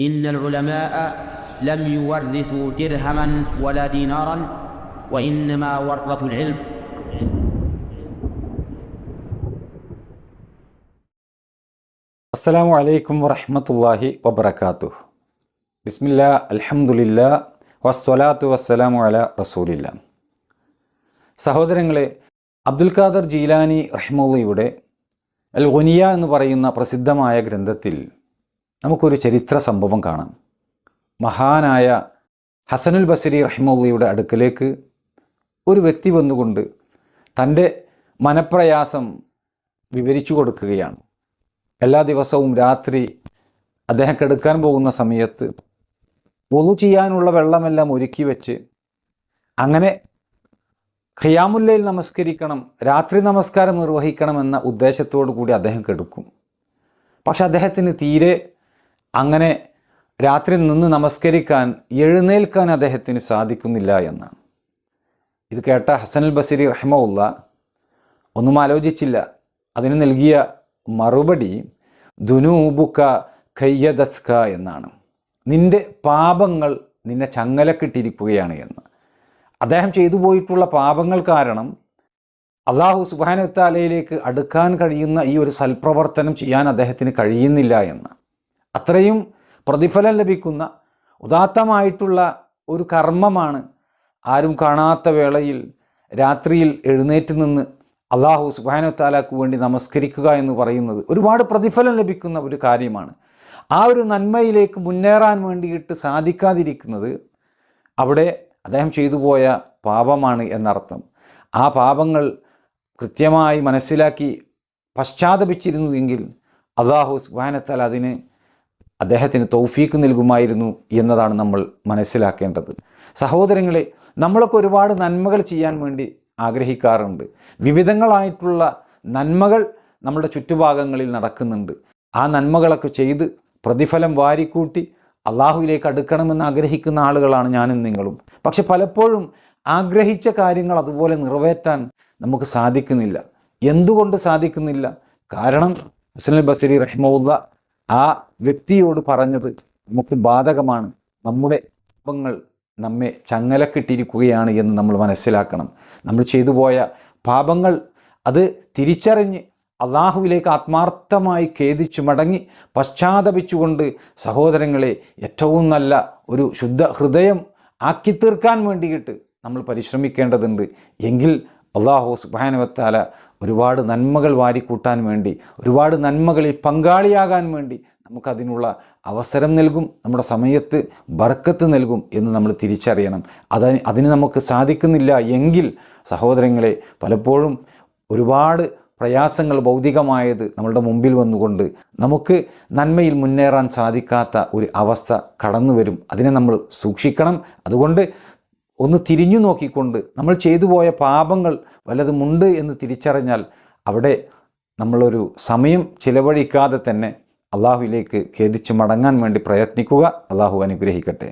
إن العلماء لم يورثوا درهما ولا دينارا وإنما ورثوا العلم അസ്സലാമു അലൈക്കും വറഹ്മത്തുള്ളാഹി വബറകാതുഹു ബിസ്മില്ലാ അൽഹംദുലില്ലാ വസ്സലാത്തു വസ്സലാമു അല റസൂലില്ല സഹോദരങ്ങളെ അബ്ദുൽ ഖാദർ ജീലാനി റഹ്മുള്ളയുടെ അൽ ഗുനിയ എന്ന് പറയുന്ന പ്രസിദ്ധമായ ഗ്രന്ഥത്തിൽ നമുക്കൊരു ചരിത്ര സംഭവം കാണാം. മഹാനായ ഹസനുൽ ബസരി റഹ്മുള്ളയുടെ അടുക്കലേക്ക് ഒരു വ്യക്തി വന്നുകൊണ്ട് തന്റെ മനപ്രയാസം വിവരിച്ചു കൊടുക്കുകയാണ്. എല്ലാ ദിവസവും രാത്രി അദ്ദേഹം കെടുക്കാൻ പോകുന്ന സമയത്ത് ഒതു ചെയ്യാനുള്ള വെള്ളമെല്ലാം ഒരുക്കി വെച്ച് അങ്ങനെ ഖിയാമുല്ലയിൽ നമസ്കരിക്കണം രാത്രി നമസ്കാരം നിർവഹിക്കണമെന്ന ഉദ്ദേശത്തോടു കൂടി അദ്ദേഹം കെടുക്കും. പക്ഷെ അദ്ദേഹത്തിന് തീരെ അങ്ങനെ രാത്രി നിന്ന് നമസ്കരിക്കാൻ എഴുന്നേൽക്കാൻ അദ്ദേഹത്തിന് സാധിക്കുന്നില്ല എന്നാണ്. ഇത് കേട്ട ഹസനൽ ബസരി റഹ്മുള്ള ഒന്നും ആലോചിച്ചില്ല. അതിന് നൽകിയ മറുപടി ദുനൂബുക്ക ഖയ്യദസ്ക എന്നാണ്. നിന്റെ പാപങ്ങൾ നിന്നെ ചങ്ങലക്കിട്ടിരിക്കുകയാണ് എന്ന്. അദ്ദേഹം ചെയ്തു പോയിട്ടുള്ള പാപങ്ങൾ കാരണം അള്ളാഹു സുബാനത്താലയിലേക്ക് അടുക്കാൻ കഴിയുന്ന ഈ ഒരു സൽപ്രവർത്തനം ചെയ്യാൻ അദ്ദേഹത്തിന് കഴിയുന്നില്ല എന്ന്. അത്രയും പ്രതിഫലം ലഭിക്കുന്ന ഉദാത്തമായിട്ടുള്ള ഒരു കർമ്മമാണ് ആരും കാണാത്ത വേളയിൽ രാത്രിയിൽ എഴുന്നേറ്റ് നിന്ന് അള്ളാഹു സുബാനത്താലാക്ക് വേണ്ടി നമസ്കരിക്കുക എന്ന് പറയുന്നത് ഒരുപാട് പ്രതിഫലം ലഭിക്കുന്ന ഒരു കാര്യമാണ്. ആ ഒരു നന്മയിലേക്ക് മുന്നേറാൻ വേണ്ടിയിട്ട് സാധിക്കാതിരിക്കുന്നത് അവിടെ അദ്ദേഹം ചെയ്തു പോയ പാപമാണ് എന്നർത്ഥം. ആ പാപങ്ങൾ കൃത്യമായി മനസ്സിലാക്കി പശ്ചാത്തപിച്ചിരുന്നുവെങ്കിൽ അള്ളാഹു സുബാനത്താൽ അതിന് അദ്ദേഹത്തിന് തൗഫീക്ക് നൽകുമായിരുന്നു എന്നതാണ് നമ്മൾ മനസ്സിലാക്കേണ്ടത്. സഹോദരങ്ങളെ നമ്മളൊക്കെ ഒരുപാട് നന്മകൾ ചെയ്യാൻ വേണ്ടി ആഗ്രഹിക്കാറുണ്ട്. വിവിധങ്ങളായിട്ടുള്ള നന്മകൾ നമ്മുടെ ചുറ്റുഭാഗങ്ങളിൽ നടക്കുന്നുണ്ട്. ആ നന്മകളൊക്കെ ചെയ്ത് പ്രതിഫലം വാരിക്കൂട്ടി അള്ളാഹുവിലേക്ക് അടുക്കണമെന്ന് ആഗ്രഹിക്കുന്ന ആളുകളാണ് ഞാനും നിങ്ങളും. പക്ഷെ പലപ്പോഴും ആഗ്രഹിച്ച കാര്യങ്ങൾ അതുപോലെ നിറവേറ്റാൻ നമുക്ക് സാധിക്കുന്നില്ല. എന്തുകൊണ്ട് സാധിക്കുന്നില്ല? കാരണം ഹസനുൽ ബസരി റഹ്മുള്ള ആ വ്യക്തിയോട് പറഞ്ഞത് നമുക്ക് ബാധകമാണ്. നമ്മുടെ പാപങ്ങൾ നമ്മെ ചങ്ങലക്കിട്ടിരിക്കുകയാണ് എന്ന് നമ്മൾ മനസ്സിലാക്കണം. നമ്മൾ ചെയ്തു പോയ പാപങ്ങൾ അത് തിരിച്ചറിഞ്ഞ് അള്ളാഹുവിലേക്ക് ആത്മാർത്ഥമായി ഖേദിച്ചു മടങ്ങി പശ്ചാത്തപിച്ചുകൊണ്ട് സഹോദരങ്ങളെ ഏറ്റവും നല്ല ഒരു ശുദ്ധ ഹൃദയം ആക്കി തീർക്കാൻ വേണ്ടിയിട്ട് നമ്മൾ പരിശ്രമിക്കേണ്ടതുണ്ട്. എങ്കിൽ അള്ളാഹു സുബാനുവത്താല ഒരുപാട് നന്മകൾ വാരിക്കൂട്ടാൻ വേണ്ടി ഒരുപാട് നന്മകളിൽ പങ്കാളിയാകാൻ വേണ്ടി നമുക്കതിനുള്ള അവസരം നൽകും നമ്മുടെ സമയത്ത് ബർക്കത്ത് നൽകും എന്ന് നമ്മൾ തിരിച്ചറിയണം. അത് അതിന് നമുക്ക് സാധിക്കുന്നില്ല എങ്കിൽ സഹോദരങ്ങളെ പലപ്പോഴും ഒരുപാട് പ്രയാസങ്ങൾ ഭൗതികമായത് നമ്മളുടെ മുമ്പിൽ വന്നുകൊണ്ട് നമുക്ക് നന്മയിൽ മുന്നേറാൻ സാധിക്കാത്ത ഒരു അവസ്ഥ കടന്നു വരും അതിനെ നമ്മൾ സൂക്ഷിക്കണം. അതുകൊണ്ട് ഒന്ന് തിരിഞ്ഞു നോക്കിക്കൊണ്ട് നമ്മൾ ചെയ്തു പോയ പാപങ്ങൾ വല്ലതുമുണ്ട് എന്ന് തിരിച്ചറിഞ്ഞാൽ അവിടെ നമ്മളൊരു സമയം ചിലവഴിക്കാതെ തന്നെ അള്ളാഹുവിലേക്ക് ഖേദിച്ച് മടങ്ങാൻ വേണ്ടി പ്രയത്നിക്കുക. അള്ളാഹു അനുഗ്രഹിക്കട്ടെ.